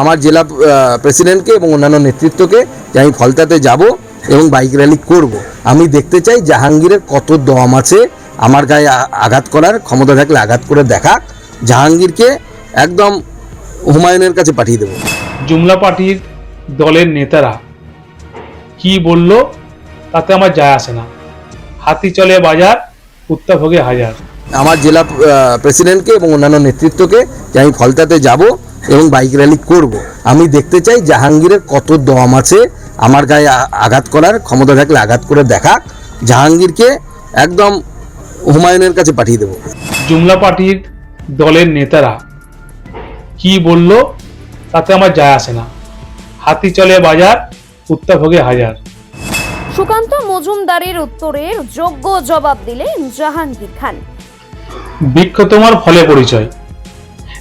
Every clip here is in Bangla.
আমার জেলা প্রেসিডেন্টকে এবং অন্যান্য নেতৃত্বকে যে আমি ফলতাতে যাব এবং বাইক র্যালি করব। আমি দেখতে চাই জাহাঙ্গীরের কত দম আছে আমার গায়ে আঘাত করার ক্ষমতা থাকলে আঘাত করে দেখাক জাহাঙ্গীরকে একদম হুমায়ুনের কাছে পাঠিয়ে দেবো। জুমলা পার্টির দলের নেতারা কি বলল তাতে আমার যায় আসে না। হাতি চলে বাজার কুত্তা ভোগে হাজার। আমার জেলা প্রেসিডেন্টকে এবং অন্যান্য নেতৃত্বকে যে আমি ফলতাতে যাব এবং বাইক র্যালি করব। আমি দেখতে চাই জাহাঙ্গীরের কত দম আছে। আমার গায়ে আ- আঘাত করার ক্ষমতা থাকলে আঘাত করে দেখাক। জাহাঙ্গীরকে একদম হুমায়ুনের কাছে পাঠিয়ে দেবো। জুমলা পার্টির দলের নেতারা কি বলল তাতে আমার যায় আসে না। হাতি চলে বাজার কুত্তা ভোগে হাজার। সুকান্ত মজুমদারের উত্তরের যোগ্য জবাব দিলেন জাহাঙ্গীর খান। বৃক্ষ তোমার ফলে পরিচয়।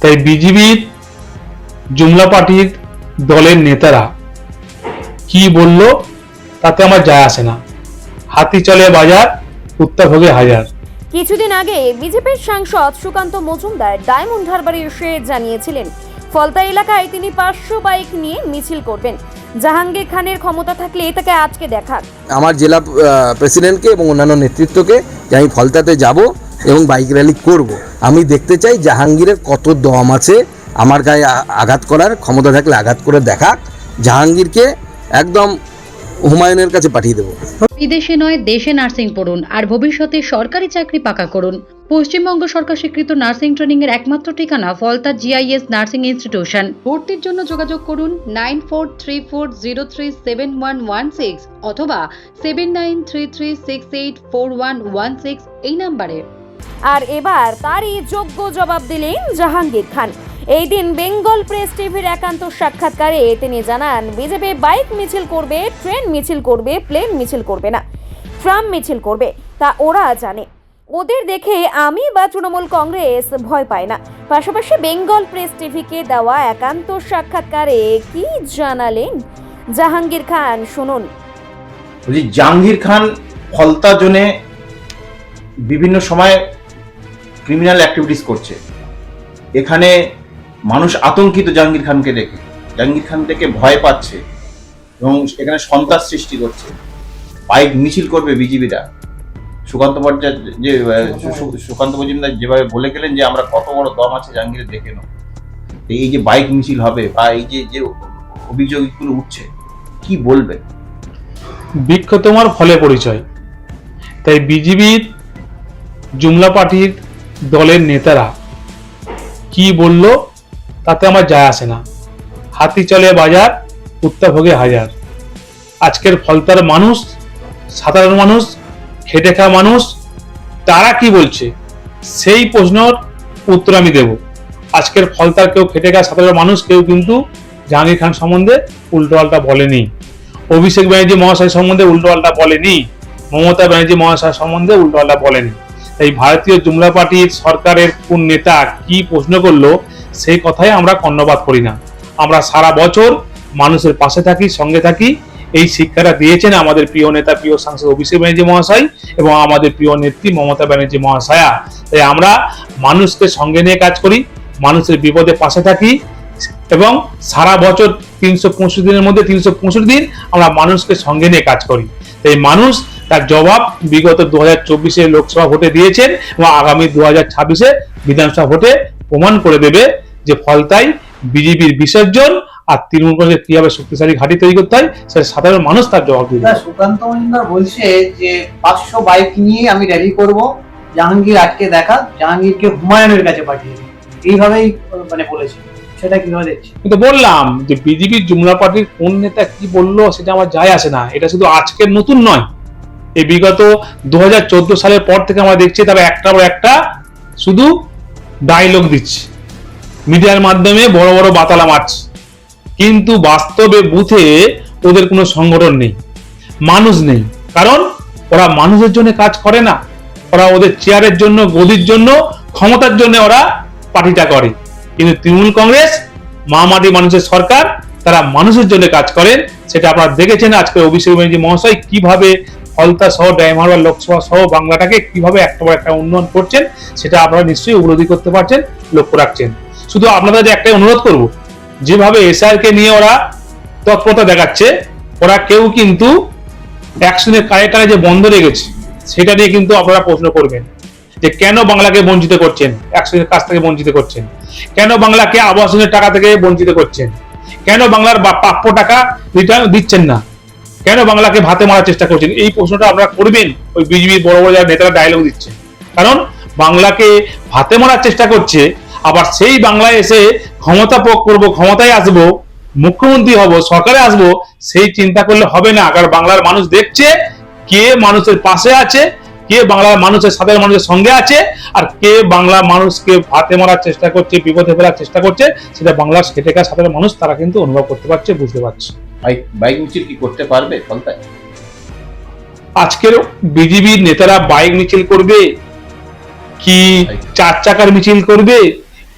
তাই বিজিবির জুমলা পার্টির দলের নেতারা। কি বলল? তাতে আমার যায় আসে না। হাতি চলে বাজার কুত্তা ভোগে হাজার। কিছুদিন আগে বিজেপির সাংসদ সুকান্ত মজুমদার ডায়মন্ড হারবারে এসে জানিয়েছিলেন ফলতা এলাকায় তিনি পাঁচশো বাইক নিয়ে মিছিল করবেন। জাহাঙ্গীর খানের ক্ষমতা থাকলে তাকে আজকে দেখাক। আমার জেলা আহ, প্রেসিডেন্টকে এবং অন্যান্য নেতৃত্বকে যে আমি ফলতাতে যাব এবং বাইক র্যালি করব। আমি দেখতে চাই জাহাঙ্গীরের কত দম আছে আমার গায়ে আঘাত করার ক্ষমতা থাকলে আঘাত করে দেখাক জাহাঙ্গীরকে একদম হুমায়ুনের কাছে পাঠিয়ে দেবো। বিদেশে নয় দেশে নার্সিং পড়ুন আর ভবিষ্যতে সরকারি চাকরি পাকা করুন। পশ্চিমবঙ্গ সরকার স্বীকৃত নার্সিং ট্রেনিং এর একমাত্র ঠিকানা ফলতা জিআইএস নার্সিং ইনস্টিটিউশন। ভর্তির জন্য যোগাযোগ করুন nine four three four zero three seven one one six অথবা seven nine three three six eight four one one six এই নাম্বারে। আর এবার তারই যোগ্য জবাব দিলেন জাহাঙ্গীর খান। এই দিন বেঙ্গল প্রেস টিভির একান্ত সাক্ষাৎকারে তিনি জানান, বিজেপি বাইক মিছিল করবে, ট্রেন মিছিল করবে, প্লেন মিছিল করবে না, ট্রাম মিছিল করবে, তা ওরা জানে। ওদের দেখে আমি বা তৃণমূল কংগ্রেস ভয় পায় না। পাশাপাশি বেঙ্গল প্রেস টিভিকে দেওয়া একান্ত সাক্ষাৎকারে কি জানালেন জাহাঙ্গীর খান, শুনুন। জাহাঙ্গীর খান ফলতা জোনে বিভিন্ন সময় ক্রিমিনাল অ্যাক্টিভিটিস করছে। এখানে মানুষ আতঙ্কিত জাহাঙ্গীর খানকে দেখে। জাহাঙ্গীর খান থেকে ভয় পাচ্ছে এবং এখানে সন্ত্রাস সৃষ্টি করছে। বাইক মিছিল করবে বিজিবিরা। সুকান্ত পর্যায় যে সুকান্ত মজুমদার যেভাবে বলে গেলেন যে, আমরা কত বড় দম আছে জাহাঙ্গীরের, দেখে তো এই যে বাইক মিছিল হবে বা এই যে যে অভিযোগগুলো উঠছে, কি বলবে বৃক্ষ তোমার ফলে পরিচয়। তাই বিজিবির জুমলা পার্টির দলের নেতারা কি বলল? তাতে আমার যায় আসে না। হাতি চলে বাজার, কুত্তা ভোগে হাজার। আজকের ফলতার মানুষ, সাধারণ মানুষ, খেটে খাওয়া মানুষ, তারা কি বলছে? সেই প্রশ্নর উত্তর আমি দেব। আজকের ফলতার কেউ খেটে খাওয়া সাধারণ মানুষ কেউ কিন্তু জাহাঙ্গীর খান সম্বন্ধে উল্টোপাল্টা বলেনি। অভিষেক ব্যানার্জি মহাশয় সম্বন্ধে উল্টোপাল্টা বলেনি। মমতা ব্যানার্জি মহাশয় সম্বন্ধে উল্টোপাল্টা বলেনি। এই ভারতীয় জুমলা পার্টির সরকারের কোন নেতা কি প্রশ্ন করল সেই কথাই আমরা কর্ণপাত করি না। আমরা সারা বছর মানুষের পাশে থাকি, সঙ্গে থাকি। এই শিক্ষাটা দিয়েছেন আমাদের প্রিয় নেতা, প্রিয় সাংসদ অভিষেক ব্যানার্জি মহাশয় এবং আমাদের প্রিয় নেত্রী মমতা ব্যানার্জি মহাশয়া। তাই আমরা মানুষকে সঙ্গে নিয়ে কাজ করি, মানুষের বিপদে পাশে থাকি এবং সারা বছর তিনশো পঁয়ষট্টি দিনের মধ্যে, তিনশো পঁয়ষট্টি দিন আমরা মানুষকে সঙ্গে নিয়ে কাজ করি। তাই মানুষ তার জবাব বিগত দু হাজার চব্বিশে লোকসভা ভোটে দিয়েছেন এবং আগামী দু হাজার ছাব্বিশে বিধানসভা ভোটে প্রমাণ করে দেবে যে ফলতাই বিজেপির বিসর্জন আর তৃণমূল কংগ্রেসের কীভাবে শক্তিশালী ঘাঁটি তৈরি করতে হয় সেটা সাধারণ মানুষ তার জবাব দিবে। সুকান্ত মজুমদার বলছে যে পাঁচশো বাইক নিয়ে আমি র্যালি করব জাহাঙ্গীর আটকে দেখা জাহাঙ্গীরকে হুমায়ুনের কাছে পাঠিয়ে এইভাবেই মানে বলেছে। সেটা কীভাবে দেখছি? কিন্তু বললাম যে বিজেপির জুমলা পার্টির কোন নেতা কি বলল সেটা আমার যায় আসে না। এটা শুধু আজকের নতুন নয়। এই বিগত দু হাজার চোদ্দ সালের পর থেকে আমরা দেখছি তারা একটা পর একটা শুধু ডায়লগ দিচ্ছে। মিডিয়ার মাধ্যমে বড় বড় বাতালা মারছে কিন্তু বাস্তবে বুথে ওদের কোনো সংগঠন নেই, মানুষ নেই। কারণ ওরা মানুষের জন্য কাজ করে না, ওরা ওদের চেয়ারের জন্য, গদির জন্য, ক্ষমতার জন্য ওরা পার্টিটা করে। কিন্তু তৃণমূল কংগ্রেস মা মাটি মানুষের সরকার, তারা মানুষের জন্য কাজ করেন। সেটা আপনারা দেখেছেন আজকে অভিষেক ব্যানার্জি মহাশয় কীভাবে ফলতা সহ ডায়মহারবাদ লোকসভা সহ বাংলাটাকে কীভাবে একটা একটা উন্নয়ন করছেন, সেটা আপনারা নিশ্চয়ই উপলব্ধি করতে পারছেন, লক্ষ্য রাখছেন। শুধু আপনাদের একটাই অনুরোধ করব, যেভাবে এসআরকে নিয়ে ওরা তৎপরতা দেখাচ্ছে, ওরা কেউ কিন্তু অ্যাকশনের কাজে টাকা যে বন্ধ রেখেছে, সেটা নিয়ে কিন্তু আপনারা প্রশ্ন করবেন। যে কেন বাংলাকে বঞ্চিত করছেন অ্যাকশনের কাছ থেকে বঞ্চিত করছেন? কেন বাংলাকে আবাসনের টাকা থেকে বঞ্চিত করছেন? কেন বাংলার প্রাপ্য টাকা রিটার্ন দিচ্ছেন না? কেন বাংলাকে ভাতে মারার চেষ্টা করছেন? এই প্রশ্নটা আপনারা করবেন, ওই বিজেপির বড় বড় যারা নেতারা ডায়লগ দিচ্ছে। কারণ বাংলাকে ভাতে মারার চেষ্টা করছে আবার সেই বাংলায় এসে ক্ষমতা প্রয়োগ করব ক্ষমতায় আসব মুখ্যমন্ত্রী হব সরকারে আসব সেই চিন্তা করলে হবে না। কারণ বাংলার মানুষ দেখছে কে মানুষের পাশে আছে কে বাংলার মানুষের সাধারণ মানুষের সঙ্গে আছে আর কে বাংলা মানুষকে ভাতে মারার চেষ্টা করছে বিপদে ফেলার চেষ্টা করছে সেটা বাংলার খেটে খাওয়া সাধারণ মানুষ তারা কিন্তু অনুভব করতে পারছে বুঝতে পারছে। বাইক বাইক মিছিল কি করতে পারবে ফলতায় আজকের বিজেপির নেতারা বাইক মিছিল করবে কি চার চাকার মিছিল করবে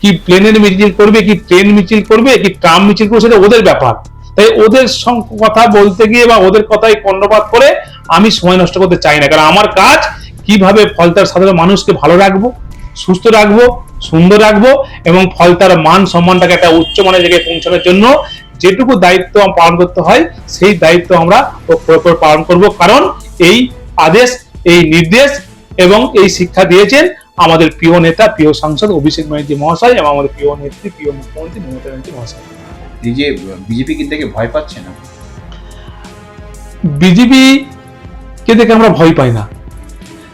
কি প্লেনের মিছিল করবে, কি ট্রেন মিছিল করবে, কি ট্রাম মিছিল করবে, সেটা ওদের ব্যাপার। তাই ওদের কথা বলতে গিয়ে বা ওদের কথাই কর্ণপাত করে আমি সময় নষ্ট করতে চাই না। কারণ আমার কাজ কীভাবে ফলতার সাধারণ মানুষকে ভালো রাখব, সুস্থ রাখব, সুন্দর রাখব, এবং ফলতার মান সম্মানটাকে একটা উচ্চ মানের জায়গায় পৌঁছানোর জন্য যেটুকু দায়িত্ব পালন করতে হয়, সেই দায়িত্ব আমরা পালন করব। কারণ এই আদেশ, এই নির্দেশ এবং এই শিক্ষা দিয়েছেন আমাদের প্রিয় নেতা প্রিয় সাংসদ অভিষেক ব্যানার্জি মহাশয় এবং আমাদের প্রিয় নেত্রী প্রিয় মুখ্যমন্ত্রী মমতা ব্যানার্জি মহাশয়। এই যে বিজেপি কি থেকে ভয় পাচ্ছে না? বিজেপি কে দেখে আমরা ভয় পাই না।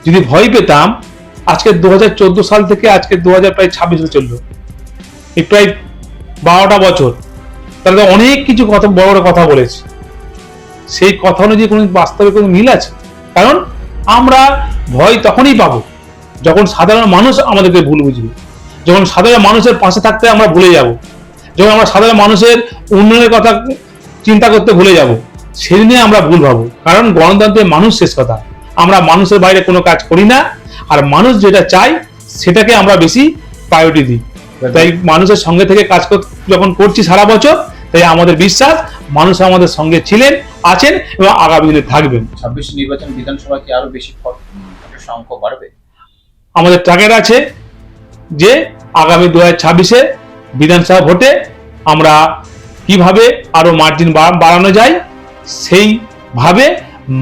যদি ভয় পেতাম আজকে দু হাজার চোদ্দ সাল থেকে আজকে দু প্রায় ছাব্বিশে চলল। এই প্রায় বারোটা বছর। তাহলে অনেক কিছু কথা বড় বড় কথা বলেছে। সেই কথা অনুযায়ী কোনো বাস্তবে কোনো মিল আছে? কারণ আমরা ভয় তখনই পাবো যখন সাধারণ মানুষ আমাদেরকে ভুল বুঝবে, যখন সাধারণ মানুষের পাশে থাকতে আমরা ভুলে যাব, যখন আমরা সাধারণ মানুষের উন্নয়নের কথা চিন্তা করতে ভুলে যাব, সেদিনে আমরা ভুল ভাবো কারণ গণতন্ত্রের মানুষ শেষ কথা। আমরা মানুষের বাইরে কোনো কাজ করি না, আর মানুষ যেটা চায়, সেটাকে আমরা বেশি প্রায়োরিটি দিই। তাই মানুষের সঙ্গে থেকে কাজ যখন করছি সারা বছর, তাই আমাদের বিশ্বাস, মানুষ আমাদের সঙ্গে ছিলেন, আছেন এবং আগামী দিনে থাকবেন। ছাব্বিশ নির্বাচন বিধানসভা কি আরও বেশি ভোট ভোটের সংখ্যা বাড়বে? আমাদের টার্গেট আছে যে আগামী দু হাজার ছাব্বিশে বিধানসভা ভোটে আমরা কীভাবে আরও মার্জিন বাড়ানো যায়, সেইভাবে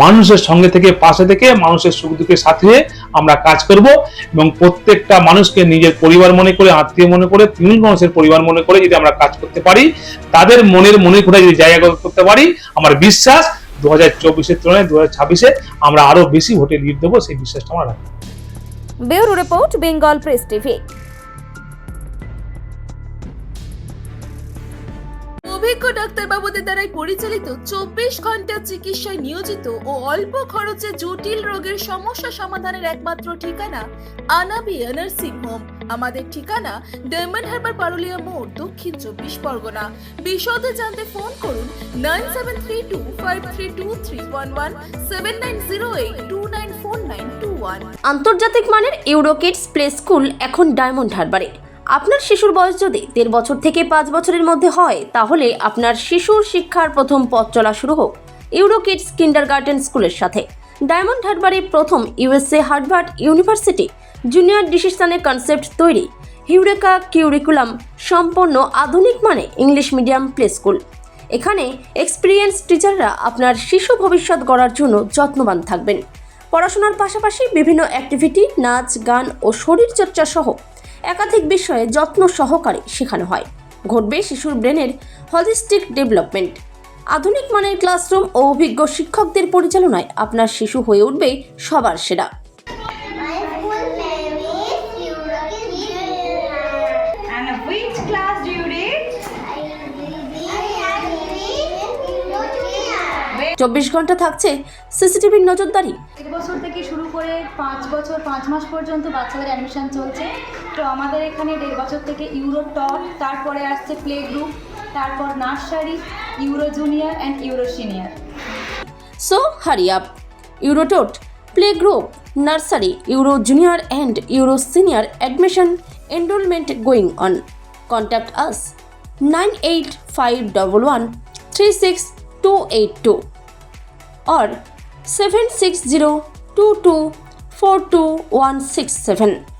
মানুষের সঙ্গে থেকে, পাশে থেকে মানুষের সুখ দুঃখের সাথে আমরা কাজ করব এবং প্রত্যেকটা মানুষকে নিজের পরিবার মনে করে, আত্মীয় মনে করে, তৃণমূল মানুষের পরিবার মনে করে যদি আমরা কাজ করতে পারি, তাদের মনের মনে করে যদি জায়গা করতে পারি, আমার বিশ্বাস দু হাজার চব্বিশের তুলনায় দু হাজার ছাব্বিশে আমরা আরও বেশি ভোটে লিড দেবো, সেই বিশ্বাসটা আমরা রাখি bureau report, Bengal press TV. অভিজ্ঞ ডাক্তারবাবুদের দ্বারাই পরিচালিত চব্বিশ ঘণ্টা চিকিৎসায় নিয়োজিত ও অল্প খরচে জটিল রোগের সমস্যা সমাধানের একমাত্র ঠিকানা আনাবিয়া নার্সিং হোম। আমাদের ঠিকানা ডায়মন্ড হারবার পারুলিয়া মোড়, দক্ষিণ চব্বিশ পরগনা। বিশদে জানতে ফোন করুন nine seven three two five three two three one one seven nine zero eight two nine four nine two one. আন্তর্জাতিক মানের ইউরোকিডস প্লে স্কুল এখন ডায়মন্ড হারবারে। আপনার শিশুর বয়স যদি দেড় বছর থেকে পাঁচ বছরের মধ্যে হয়, তাহলে আপনার শিশুর শিক্ষার প্রথম পথ চলা শুরু হোক ইউরোকিডস কিন্ডার গার্ডেন স্কুলের সাথে। ডায়মন্ড হারবারে প্রথম ইউএসএ হার্ভার্ড ইউনিভার্সিটি জুনিয়র ডিসিশনে কনসেপ্ট তৈরি। হিউরেকা কিউরিকুলাম সম্পন্ন আধুনিক মানে ইংলিশ মিডিয়াম প্লে স্কুল। এখানে এক্সপিরিয়েন্স টিচাররা আপনার শিশু ভবিষ্যৎ গড়ার জন্য যত্নবান থাকবেন। পড়াশোনার পাশাপাশি বিভিন্ন অ্যাক্টিভিটি, নাচ, গান ও শরীরচর্চা সহ একাধিক বিষয়ে যত্ন সহকারে শেখানো হয়। ঘটবে শিশুর ব্রেনের হলিস্টিক ডেভেলপমেন্ট আধুনিক মানের ক্লাসরুম ও অভিজ্ঞ শিক্ষকদের পরিচালনায় আপনার শিশু হয়ে উঠবে সবার সেরা। চব্বিশ ঘণ্টা থাকছে সিসিটিভির নজরদারি। এক বছর থেকে শুরু করে পাঁচ বছর পাঁচ মাস পর্যন্ত বাচ্চাদের অ্যাডমিশন চলছে। তো আমাদের এখানে দেড় বছর থেকে ইউরো টপ তারপরে আসছে প্লে গ্রুপ তারপর nursery, Euro junior and Euro senior. So hurry up Eurotot play group, nursery, Euro junior and Euro senior admission enrolment going on contact us nine eight five double one three six two eight two or 7602242167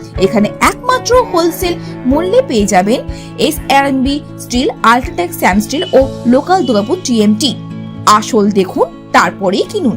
এখানে একমাত্র হোলসেল মূল্যে পেয়ে যাবেন S R steel UltraTech Sam steel ও লোকাল দুর্গাপুর টিএমটি আসল দেখুন, তারপরেই কিনুন।